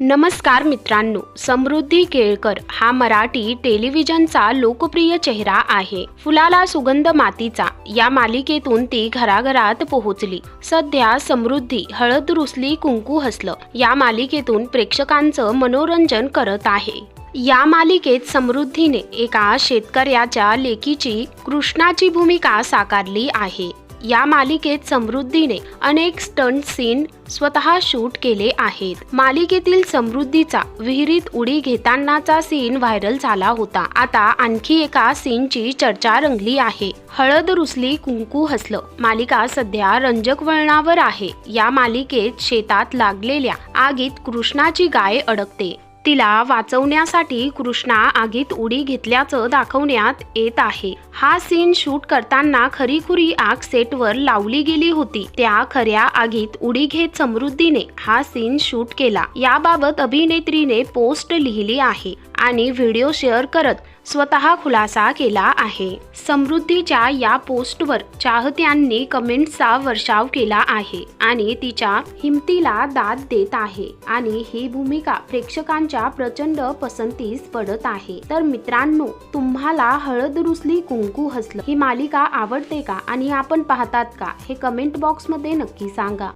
नमस्कार मित्रांनो समृद्धी केळकर हा मराठी टेलिव्हिजनचा लोकप्रिय चेहरा आहे. फुलाला सुगंध मातीचा या मालिकेतून ती घराघरात पोहोचली. सध्या समृद्धी हळद रुसली कुंकू हसलं. या मालिकेतून प्रेक्षकांचं मनोरंजन करत आहे. या मालिकेत समृद्धीने एका शेतकऱ्याच्या लेकीची कृष्णाची भूमिका साकारली आहे. या मालिकेत समृद्धीने अनेक स्टंट सीन स्वतः शूट केले आहेत. मालिकेतील समृद्धीचा विहिरीत उडी घेतानाचा सीन व्हायरल झाला होता. आता आणखी एका सीनची चर्चा रंगली आहे. हळद रुसली कुंकू हसलं. मालिका सध्या रंजक वळणावर आहे. या मालिकेत शेतात लागलेल्या आगीत कृष्णाची गाय अडकते. तिला वाचवण्यासाठी कृष्णा आगीत उडी घेतल्याचं दाखवण्यात येत आहे. हा सीन शूट करताना खरीखुरी आग सेटवर लावली गेली होती. त्या खऱ्या आगीत उडी घेत समृद्धीने हा सीन शूट केला. याबाबत अभिनेत्रीने पोस्ट लिहिली आहे. आणि व्हिडिओ शेअर करत स्वतः खुलासा केला आहे. समृद्धीच्या या पोस्टवर चाहत्यांनी कमेंट्सचा वर्षाव केला आहे आणि तिच्या हिमतीला दाद देत आहे आणि ही भूमिका प्रेक्षकांच्या प्रचंड पसंतीस पडत आहे. तर मित्रांनो तुम्हाला हळद रुसली कुंकू हसलं ही मालिका आवडते का आणि आपण पाहतात का हे कमेंट बॉक्समध्ये नक्की सांगा.